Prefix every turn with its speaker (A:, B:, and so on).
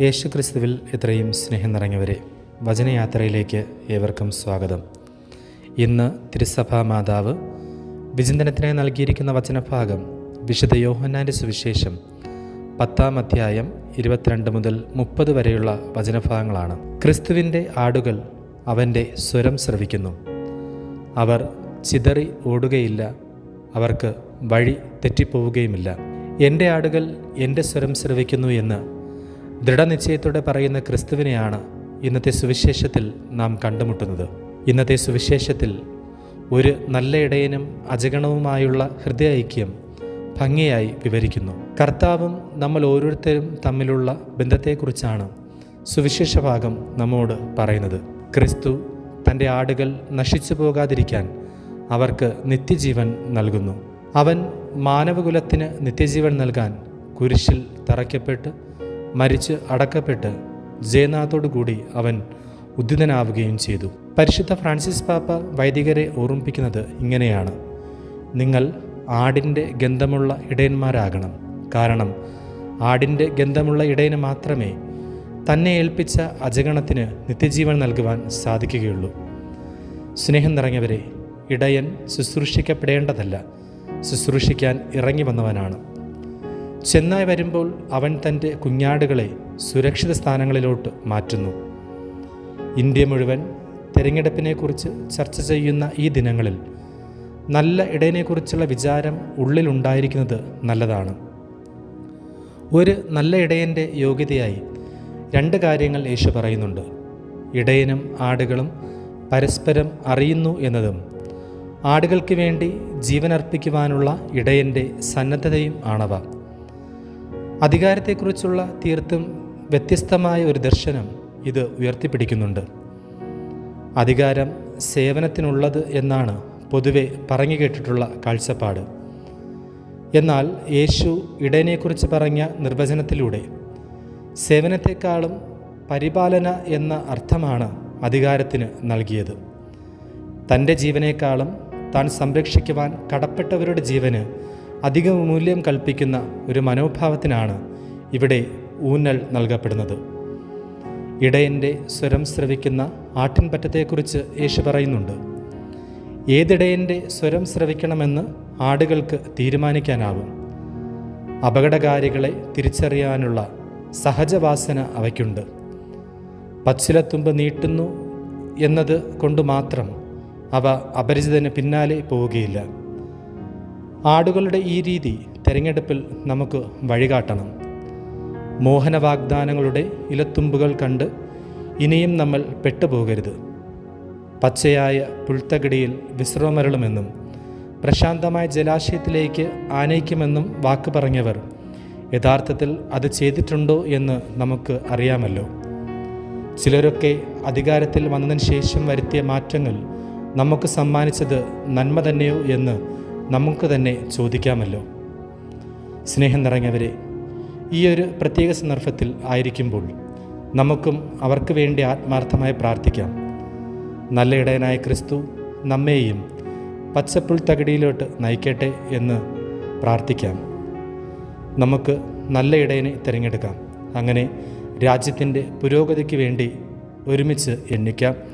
A: യേശു ക്രിസ്തുവിൽ എത്രയും സ്നേഹം നിറഞ്ഞവരെ വചനയാത്രയിലേക്ക് ഏവർക്കും സ്വാഗതം. ഇന്ന് തിരുസഭാ മാതാവ് വിചിന്തനത്തിനായി നൽകിയിരിക്കുന്ന വചനഭാഗം വിശുദ്ധ യോഹന്നാന്റെ സുവിശേഷം പത്താം അധ്യായം ഇരുപത്തിരണ്ട് മുതൽ മുപ്പത് വരെയുള്ള വചനഭാഗങ്ങളാണ്. ക്രിസ്തുവിന്റെ ആടുകൾ അവന്റെ സ്വരം ശ്രവിക്കുന്നു. അവർ ചിതറി ഓടുകയില്ല. അവർക്ക് വഴി തെറ്റിപ്പോവുകയുമില്ല. എന്റെ ആടുകൾ എന്റെ സ്വരം ശ്രവിക്കുന്നു എന്ന് ദൃഢനിശ്ചയത്തോടെ പറയുന്ന ക്രിസ്തുവിനെയാണ് ഇന്നത്തെ സുവിശേഷത്തിൽ നാം കണ്ടുമുട്ടുന്നത്. ഇന്നത്തെ സുവിശേഷത്തിൽ ഒരു നല്ല ഇടയനും അജഗണവുമായുള്ള ഹൃദയ ഐക്യം ഭംഗിയായി വിവരിക്കുന്നു. കർത്താവും നമ്മൾ ഓരോരുത്തരും തമ്മിലുള്ള ബന്ധത്തെക്കുറിച്ചാണ് സുവിശേഷ ഭാഗം നമ്മോട് പറയുന്നത്. ക്രിസ്തു തന്റെ ആടുകൾ നശിച്ചു പോകാതിരിക്കാൻ അവർക്ക് നിത്യജീവൻ നൽകുന്നു. അവൻ മാനവകുലത്തിന് നിത്യജീവൻ നൽകാൻ കുരിശിൽ തറയ്ക്കപ്പെട്ട് മരിച്ച് അടക്കപ്പെട്ട് ജയനാഥോടുകൂടി അവൻ ഉദ്ധിതനാവുകയും ചെയ്തു. പരിശുദ്ധ ഫ്രാൻസിസ് പാപ്പ വൈദികരെ ഓർമ്മിപ്പിക്കുന്നത് ഇങ്ങനെയാണ്. നിങ്ങൾ ആടിന്റെ ഗന്ധമുള്ള ഇടയന്മാരാകണം. കാരണം ആടിന്റെ ഗന്ധമുള്ള ഇടയന് മാത്രമേ തന്നെ ഏൽപ്പിച്ച അജഗണത്തിന് നിത്യജീവൻ നൽകുവാൻ സാധിക്കുകയുള്ളൂ. സ്നേഹം നിറഞ്ഞവരെ ഇടയൻ ശുശ്രൂഷിക്കപ്പെടേണ്ടതല്ല. ശുശ്രൂഷിക്കാൻ ഇറങ്ങി വന്നവനാണ്. ചെന്നായി വരുമ്പോൾ അവൻ തന്റെ കുഞ്ഞാടുകളെ സുരക്ഷിത സ്ഥാനങ്ങളിലോട്ട് മാറ്റുന്നു. ഇന്ത്യ മുഴുവൻ തിരഞ്ഞെടുപ്പിനെക്കുറിച്ച് ചർച്ച ചെയ്യുന്ന ഈ ദിനങ്ങളിൽ നല്ല ഇടയനെക്കുറിച്ചുള്ള വിചാരം ഉള്ളിലുണ്ടായിരിക്കുന്നത് നല്ലതാണ്. ഒരു നല്ല ഇടയന്റെ യോഗ്യതയായി രണ്ട് കാര്യങ്ങൾ യേശു പറയുന്നുണ്ട്. ഇടയനും ആടുകളും പരസ്പരം അറിയുന്നു എന്നതും ആടുകൾക്ക് വേണ്ടി ജീവനർപ്പിക്കുവാനുള്ള ഇടയന്റെ സന്നദ്ധതയും ആണവ. അധികാരത്തെക്കുറിച്ചുള്ള തീർത്തും വ്യത്യസ്തമായ ഒരു ദർശനം ഇത് ഉയർത്തിപ്പിടിക്കുന്നുണ്ട്. അധികാരം സേവനത്തിനുള്ളത് എന്നാണ് പൊതുവെ പറഞ്ഞു കേട്ടിട്ടുള്ള കാഴ്ചപ്പാട്. എന്നാൽ യേശു ഇടയനെക്കുറിച്ച് പറഞ്ഞ നിർവചനത്തിലൂടെ സേവനത്തെക്കാളും പരിപാലന എന്ന അർത്ഥമാണ് അധികാരത്തിന് നൽകിയത്. തന്റെ ജീവനേക്കാളും താൻ സംരക്ഷിക്കുവാൻ കടപ്പെട്ടവരുടെ ജീവന് അധിക മൂല്യം കൽപ്പിക്കുന്ന ഒരു മനോഭാവത്തിനാണ് ഇവിടെ ഊന്നൽ നൽകപ്പെടുന്നത്. ഇടയന്റെ സ്വരം ശ്രവിക്കുന്ന ആട്ടിൻപറ്റത്തെക്കുറിച്ച് യേശു പറയുന്നുണ്ട്. ഏതിടയന്റെ സ്വരം ശ്രവിക്കണമെന്ന് ആടുകൾക്ക് തീരുമാനിക്കാനാവും. അപകടകാരികളെ തിരിച്ചറിയാനുള്ള സഹജവാസന അവയ്ക്കുണ്ട്. പച്ചിലത്തുമ്പ് നീട്ടുന്നു എന്നത് കൊണ്ട് മാത്രം അവ അപരിചിതന് പിന്നാലെ പോവുകയില്ല. ആടുകളുടെ ഈ രീതി തിരഞ്ഞെടുപ്പിൽ നമുക്ക് വഴികാട്ടണം. മോഹന വാഗ്ദാനങ്ങളുടെ ഇലത്തുമ്പുകൾ കണ്ട് ഇനിയും നമ്മൾ പെട്ടുപോകരുത്. പച്ചയായ പുൽത്തകിടിയിൽ വിശ്രമരളുമെന്നും പ്രശാന്തമായ ജലാശയത്തിലേക്ക് ആനയിക്കുമെന്നും വാക്ക് പറഞ്ഞവർ യഥാർത്ഥത്തിൽ അത് ചെയ്തിട്ടുണ്ടോ എന്ന് നമുക്ക് അറിയാമല്ലോ. ചിലരൊക്കെ അധികാരത്തിൽ വന്നതിന് ശേഷം വരുത്തിയ മാറ്റങ്ങൾ നമുക്ക് സമ്മാനിച്ചത് നന്മ തന്നെയോ എന്ന് നമുക്ക് തന്നെ ചോദിക്കാമല്ലോ. സ്നേഹം നിറഞ്ഞവരെ ഈ ഒരു പ്രത്യേക സന്ദർഭത്തിൽ ആയിരിക്കുമ്പോൾ നമുക്കും അവർക്ക് വേണ്ടി ആത്മാർത്ഥമായി പ്രാർത്ഥിക്കാം. നല്ല ഇടയനായ ക്രിസ്തു നമ്മെയും പച്ചപ്പുൽ തകിടിയിലോട്ട് നയിക്കട്ടെ എന്ന് പ്രാർത്ഥിക്കാം. നമുക്ക് നല്ല ഇടയനെ തിരഞ്ഞെടുക്കാം. അങ്ങനെ രാജ്യത്തിന്റെ പുരോഗതിക്ക് വേണ്ടി ഒരുമിച്ച് എണ്ണിക്കാം.